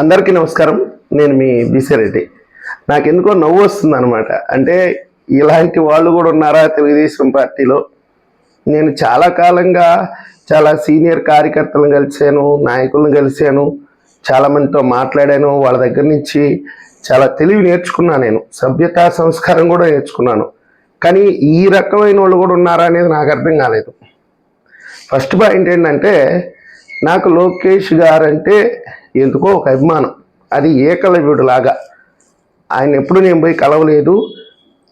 అందరికీ నమస్కారం. నేను మీ బిసిరెడ్డి నాకు ఎందుకో నవ్వు వస్తుంది అనమాట అంటే ఇలాంటి వాళ్ళు కూడా ఉన్నారా తెలుగుదేశం పార్టీలో? నేను చాలా కాలంగా చాలా సీనియర్ కార్యకర్తలను కలిశాను నాయకులను కలిశాను చాలా మందితో మాట్లాడాను వాళ్ళ దగ్గర నుంచి చాలా తెలివి నేర్చుకున్నాను నేను. సభ్యతా సంస్కారం కూడా నేర్చుకున్నాను. కానీ ఈ రకమైన వాళ్ళు కూడా ఉన్నారా అనేది నాకు అర్థం కాలేదు. ఫస్ట్ పాయింట్ ఏంటంటే నాకు లోకేష్ గారంటే ఎందుకో ఒక అభిమానం. అది ఏకలవ్యుడిలాగా. ఆయన ఎప్పుడు నేను పోయి కలవలేదు.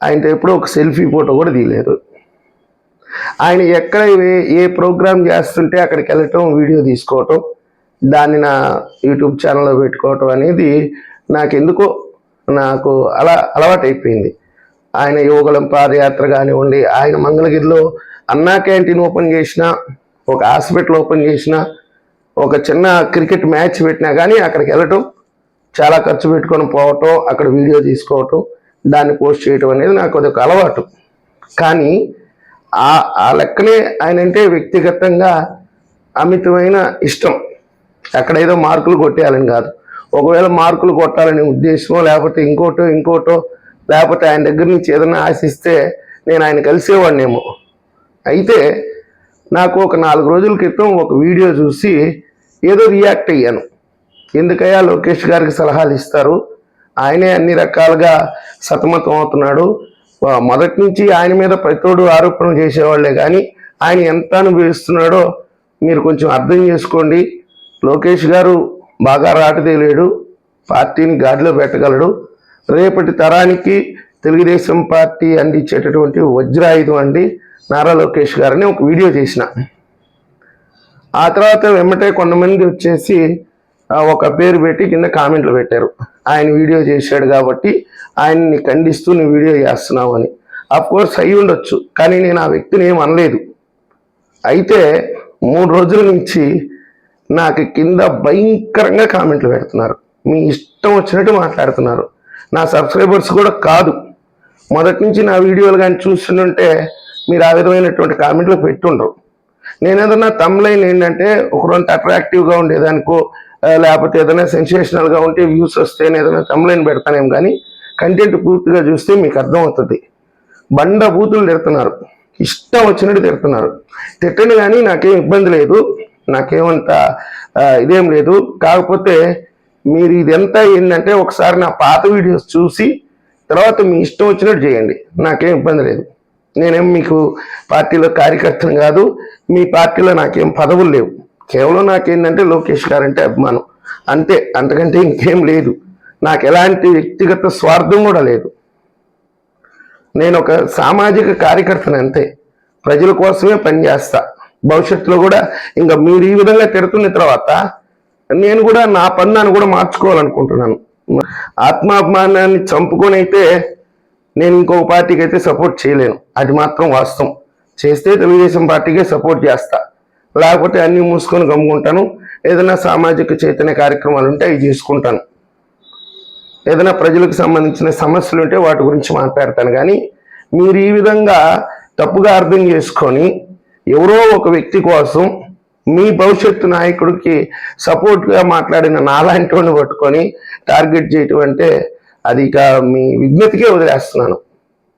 ఆయనతో ఎప్పుడూ ఒక సెల్ఫీ ఫోటో కూడా తీయలేదు. ఆయన ఎక్కడ ఏ- ప్రోగ్రాం ప్రోగ్రామ్ చేస్తుంటే అక్కడికి వెళ్ళటం వీడియో తీసుకోవటం దాన్ని నా యూట్యూబ్ ఛానల్లో పెట్టుకోవటం అనేది నాకు ఎందుకో నాకు అలా అలవాటైపోయింది. ఆయన యోగలం పాదయాత్ర కానివ్వండి ఆయన మంగళగిరిలో అన్నా క్యాంటీన్ ఓపెన్ చేసిన ఒక హాస్పిటల్ ఓపెన్ చేసిన ఒక చిన్న క్రికెట్ మ్యాచ్ పెట్టినా కానీ అక్కడికి వెళ్ళటం చాలా ఖర్చు పెట్టుకొని పోవటం అక్కడ వీడియో తీసుకోవటం దాన్ని పోస్ట్ చేయటం అనేది నాకు అదొక అలవాటు. కానీ ఆ ఆ లెక్కనే ఆయన అంటే వ్యక్తిగతంగా అమితమైన ఇష్టం. అక్కడ ఏదో మార్కులు కొట్టేయాలని కాదు. ఒకవేళ మార్కులు కొట్టాలనే ఉద్దేశమో లేకపోతే ఇంకోటో ఇంకోటో లేకపోతే ఆయన దగ్గర నుంచి ఏదైనా ఆశిస్తే నేను ఆయన కలిసేవాడినేమో. అయితే నాకు ఒక నాలుగు రోజుల క్రితం ఒక వీడియో చూసి ఏదో రియాక్ట్ అయ్యాను. ఎందుకయ్యా లోకేష్ గారికి సలహాలు ఇస్తారు? ఆయనే అన్ని రకాలుగా సతమతం అవుతున్నాడు. మొదటి నుంచి ఆయన మీద ప్రతితోడు ఆరోపణలు చేసేవాళ్ళే కానీ ఆయన ఎంత అనుభవిస్తున్నాడో మీరు కొంచెం అర్థం చేసుకోండి. లోకేష్ గారు బాగా రాటదేలేడు పార్టీని గాడిలో పెట్టగలడు. రేపటి తరానికి తెలుగుదేశం పార్టీ అందించేటటువంటి వజ్రాయుధం అండి నారా లోకేష్ గారని ఒక వీడియో చేసిన. ఆ తర్వాత వెంబటే కొంతమంది వచ్చేసి ఒక పేరు పెట్టి కింద కామెంట్లు పెట్టారు. ఆయన వీడియో చేశాడు కాబట్టి ఆయన్ని ఖండిస్తూ నువ్వు వీడియో చేస్తున్నావు అని. అఫ్ కోర్స్ అయి ఉండొచ్చు కానీ నేను ఆ వ్యక్తిని ఏం అనలేదు. అయితే మూడు రోజుల నుంచి నాకు కింద భయంకరంగా కామెంట్లు పెడుతున్నారు. మీ ఇష్టం వచ్చినట్టు మాట్లాడుతున్నారు. నా సబ్స్క్రైబర్స్ కూడా కాదు. మొదటి నుంచి నా వీడియోలు కానీ చూస్తుంటే మీరు ఆ విధమైనటువంటి కామెంట్లు పెట్టుండరు. నేను ఏదన్నా తమ్లైన్ ఏంటంటే ఒక రెండు అట్రాక్టివ్గా ఉండేదానికో లేకపోతే ఏదైనా సెన్సేషనల్గా ఉంటే వ్యూస్ వస్తే నేను ఏదైనా తమ్లైన్ పెడతానేం కానీ కంటెంట్ పూర్తిగా చూస్తే మీకు అర్థమవుతుంది. బండ బూతులు తిడుతున్నారు. ఇష్టం వచ్చినట్టు తిడుతున్నారు. తిట్టండి కానీ నాకేం ఇబ్బంది లేదు. నాకేమంత ఇదేం లేదు. కాకపోతే మీరు ఇదంతా ఏంటంటే ఒకసారి నా పాత వీడియోస్ చూసి తర్వాత మీ ఇష్టం వచ్చినట్టు చేయండి. నాకేం ఇబ్బంది లేదు. నేనేం మీకు పార్టీలో కార్యకర్తను కాదు మీ పార్టీలో నాకేం పదవులు లేవు. కేవలం నాకేంటంటే లోకేష్ గారంటే అభిమానం. అంతే అంతకంటే ఇంకేం లేదు. నాకు ఎలాంటి వ్యక్తిగత స్వార్థం కూడా లేదు. నేను ఒక సామాజిక కార్యకర్తను అంతే. ప్రజల కోసమే పనిచేస్తా. భవిష్యత్తులో కూడా ఇంకా మీరు ఈ విధంగా తిడుతున్న తర్వాత నేను కూడా నా పన్నాన్ని కూడా మార్చుకోవాలనుకుంటున్నాను. ఆత్మాభిమానాన్ని చంపుకొని అయితే నేను ఇంకొక పార్టీకి అయితే సపోర్ట్ చేయలేను. అది మాత్రం వాస్తవం. చేస్తే తెలుగుదేశం పార్టీకే సపోర్ట్ చేస్తా. లేకపోతే అన్నీ మూసుకొని గమ్ముకుంటాను. ఏదైనా సామాజిక చైతన్య కార్యక్రమాలు ఉంటే అవి చేసుకుంటాను. ఏదైనా ప్రజలకు సంబంధించిన సమస్యలు ఉంటే వాటి గురించి మాట్లాడతాను. కానీ మీరు ఈ విధంగా తప్పుగా అర్థం చేసుకొని ఎవరో ఒక వ్యక్తి కోసం మీ భవిష్యత్తు నాయకుడికి సపోర్ట్గా మాట్లాడిన నాలాంటి వాడిని పట్టుకొని టార్గెట్ చేయటం అంటే అది ఇక మీ విజ్ఞతకే వదిలేస్తున్నాను.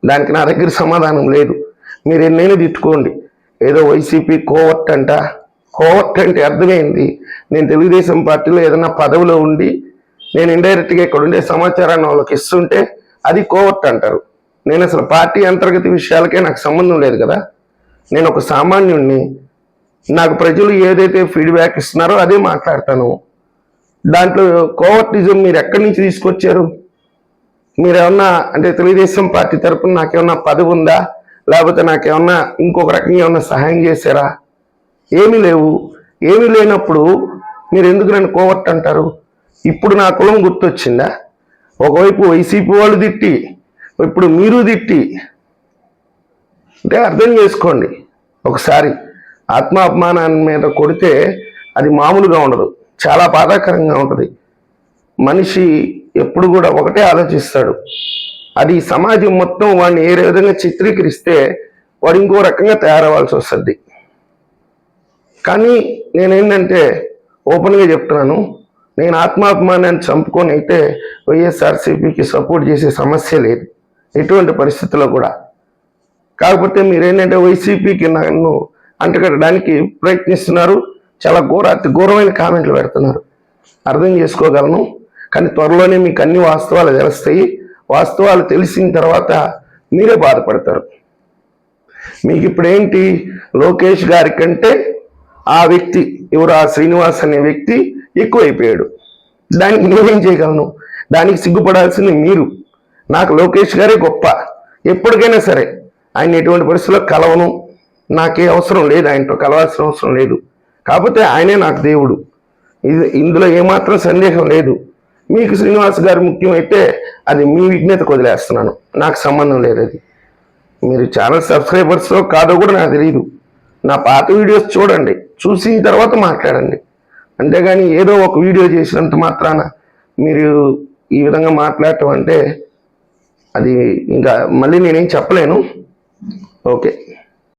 దానికి నా దగ్గర సమాధానం లేదు. మీరు ఎన్నైనా తిట్టుకోండి. ఏదో వైసీపీ కోవర్ట్ అంట. కోవర్ట్ అంటే అర్థమైంది. నేను తెలుగుదేశం పార్టీలో ఏదైనా పదవిలో ఉండి నేను ఇండైరెక్ట్గా ఇక్కడ ఉండే సమాచారాన్ని వాళ్ళకి ఇస్తుంటే అది కోవర్ట్ అంటారు. నేను అసలు పార్టీ అంతర్గత విషయాలకే నాకు సంబంధం లేదు కదా. నేను ఒక సామాన్యుణ్ణి. నాకు ప్రజలు ఏదైతే ఫీడ్బ్యాక్ ఇస్తున్నారో అదే మాట్లాడతాను. దాంట్లో కోవర్టిజం మీరు ఎక్కడి నుంచి తీసుకొచ్చారు? మీరేమన్నా అంటే తెలుగుదేశం పార్టీ తరఫున నాకేమన్నా పదవి ఉందా లేకపోతే నాకేమన్నా ఇంకొక రకంగా ఏమన్నా సహాయం చేశారా? ఏమీ లేవు. ఏమీ లేనప్పుడు మీరు ఎందుకు నన్ను కోవట్ అంటారు? ఇప్పుడు నా కులం గుర్తొచ్చిందా? ఒకవైపు వైసీపీ వాళ్ళు తిట్టి ఇప్పుడు మీరు తిట్టి. అంటే అర్థం చేసుకోండి. ఒకసారి ఆత్మాభిమానాన్ని మీద కొడితే అది మామూలుగా ఉండదు. చాలా బాధాకరంగా ఉంటుంది. మనిషి ఎప్పుడు కూడా ఒకటే ఆలోచిస్తాడు. అది సమాజం మొత్తం వాడిని ఏ విధంగా చిత్రీకరిస్తే వాడు ఇంకో రకంగా తయారవ్వాల్సి వస్తుంది. కానీ నేనేంటంటే ఓపెన్గా చెప్తున్నాను. నేను ఆత్మాభిమానాన్ని చంపుకొని అయితే వైఎస్ఆర్సీపీకి సపోర్ట్ చేసే సమస్య లేదు. ఎటువంటి పరిస్థితుల్లో కూడా. కాకపోతే మీరు ఏంటంటే వైసీపీకి నన్ను అంటగట్టడానికి ప్రయత్నిస్తున్నారు. చాలా ఘోర అతి ఘోరమైన కామెంట్లు పెడుతున్నారు. అర్థం చేసుకోగలను. కానీ త్వరలోనే మీకు అన్ని వాస్తవాలు తెలుస్తాయి. వాస్తవాలు తెలిసిన తర్వాత మీరే బాధపడతారు. మీకు ఇప్పుడేంటి? లోకేష్ గారి కంటే ఆ వ్యక్తి ఎవరు ఆ శ్రీనివాస్ అనే వ్యక్తి ఎక్కువైపోయాడు. దానికి నేనేం చేయగలను? దానికి సిగ్గుపడాల్సింది మీరు. నాకు లోకేష్ గారే గొప్ప. ఎప్పటికైనా సరే ఆయన ఎటువంటి పరిస్థితుల్లో కలవను. నాకే అవసరం లేదు. ఆయనతో కలవాల్సిన అవసరం లేదు. కాకపోతే ఆయనే నాకు దేవుడు. ఇది ఇందులో ఏమాత్రం సందేహం లేదు. మీకు శ్రీనివాస్ గారు ముఖ్యమైతే అది మీ విజ్ఞతకు వదిలేస్తున్నాను. నాకు సంబంధం లేదు అది. మీరు ఛానల్ సబ్స్క్రైబర్స్లో కాదో కూడా నాకు తెలియదు నా పాత వీడియోస్ చూడండి. చూసిన తర్వాత మాట్లాడండి. అంతేగాని ఏదో ఒక వీడియో చేసినంత మాత్రాన మీరు ఈ విధంగా మాట్లాడటం అంటే అది ఇంకా మళ్ళీ నేనేం చెప్పలేను. ఓకే.